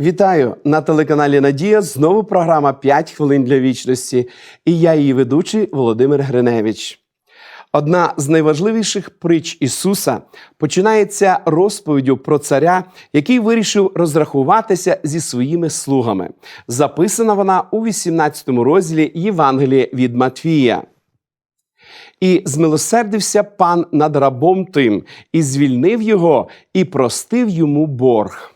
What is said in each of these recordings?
Вітаю на телеканалі Надія. Знову програма «5 хвилин для вічності. І я її ведучий Володимир Гриневич. Одна з найважливіших притч Ісуса починається розповіддю про царя, який вирішив розрахуватися зі своїми слугами. Записана вона у 18 розділі Євангелія від Матвія. І змилосердився пан над рабом тим, і звільнив його, і простив йому борг.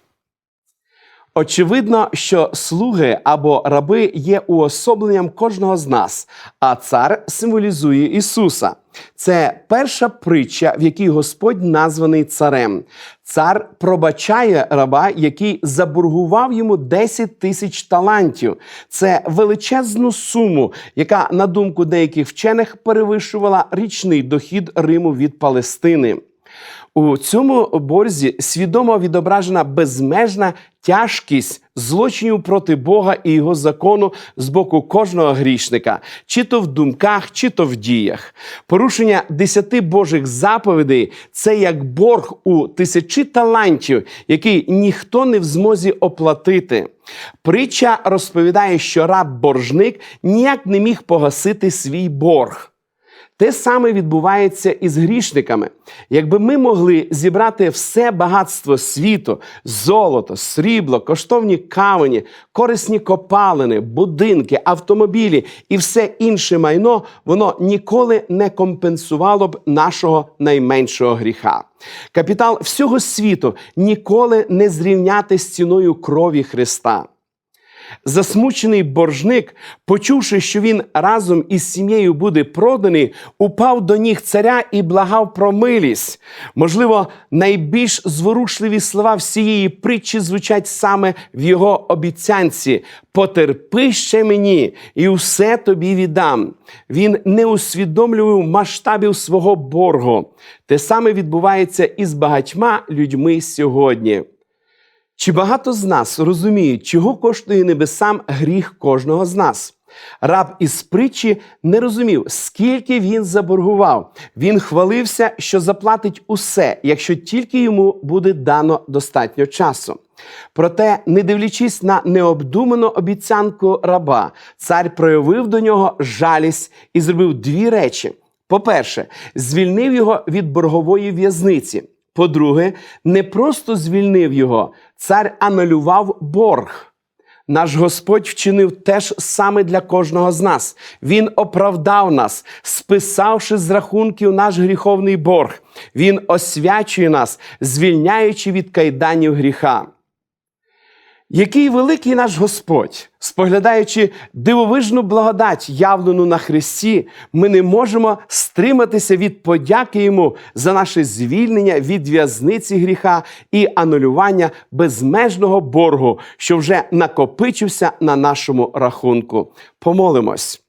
Очевидно, що слуги або раби є уособленням кожного з нас, а цар символізує Ісуса. Це перша притча, в якій Господь названий царем. Цар пробачає раба, який заборгував йому 10 тисяч талантів. Це величезну суму, яка, на думку деяких вчених, перевищувала річний дохід Риму від Палестини. У цьому борзі свідомо відображена безмежна тяжкість злочинів проти Бога і його закону з боку кожного грішника, чи то в думках, чи то в діях. Порушення десяти Божих заповідей це як борг у тисячі талантів, який ніхто не в змозі оплатити. Притча розповідає, що раб-боржник ніяк не міг погасити свій борг. Те саме відбувається і з грішниками. Якби ми могли зібрати все багатство світу, золото, срібло, коштовні камені, корисні копалини, будинки, автомобілі і все інше майно, воно ніколи не компенсувало б нашого найменшого гріха. Капітал всього світу ніколи не зрівняти з ціною крові Христа. Засмучений боржник, почувши, що він разом із сім'єю буде проданий, упав до ніг царя і благав про милість. Можливо, найбільш зворушливі слова всієї притчі звучать саме в його обіцянці: Потерпи ще мені, і все тобі віддам. Він не усвідомлював масштабів свого боргу. Те саме відбувається і з багатьма людьми сьогодні. Чи багато з нас розуміють, чого коштує небесам гріх кожного з нас? Раб із притчі не розумів, скільки він заборгував. Він хвалився, що заплатить усе, якщо тільки йому буде дано достатньо часу. Проте, не дивлячись на необдуману обіцянку раба, цар проявив до нього жалість і зробив дві речі: по-перше, звільнив його від боргової в'язниці. По-друге, не просто звільнив його, цар анулював борг. Наш Господь вчинив теж саме для кожного з нас. Він оправдав нас, списавши з рахунків наш гріховний борг. Він освячує нас, звільняючи від кайданів гріха. Який великий наш Господь, споглядаючи дивовижну благодать, явлену на Христі, ми не можемо стриматися від подяки Йому за наше звільнення від в'язниці гріха і анулювання безмежного боргу, що вже накопичився на нашому рахунку. Помолимось.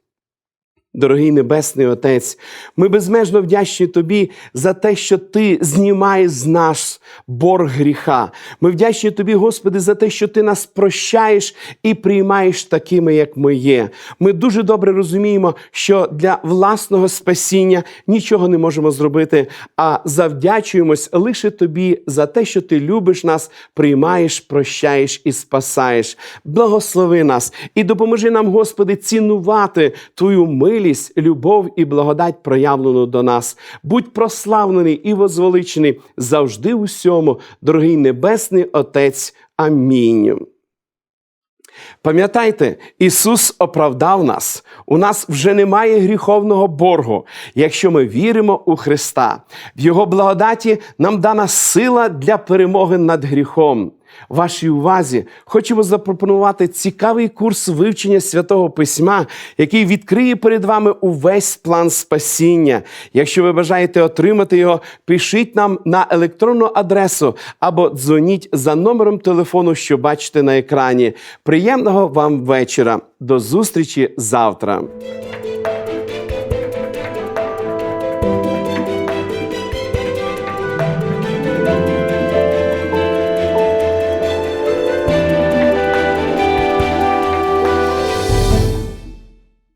Дорогий Небесний Отець, ми безмежно вдячні Тобі за те, що Ти знімаєш з нас борг гріха. Ми вдячні Тобі, Господи, за те, що Ти нас прощаєш і приймаєш такими, як ми є. Ми дуже добре розуміємо, що для власного спасіння нічого не можемо зробити, а завдячуємось лише Тобі за те, що Ти любиш нас, приймаєш, прощаєш і спасаєш. Благослови нас і допоможи нам, Господи, цінувати Твою милість милість, любов і благодать проявлену до нас. Будь прославлений і возвеличений завжди у всьому, дорогий Небесний Отець. Амінь. Пам'ятайте, Ісус оправдав нас. У нас вже немає гріховного боргу, якщо ми віримо у Христа. В Його благодаті нам дана сила для перемоги над гріхом. Вашій увазі хочемо запропонувати цікавий курс вивчення святого письма, який відкриє перед вами увесь план спасіння. Якщо ви бажаєте отримати його, пишіть нам на електронну адресу або дзвоніть за номером телефону, що бачите на екрані. Приємного вам вечора. До зустрічі завтра.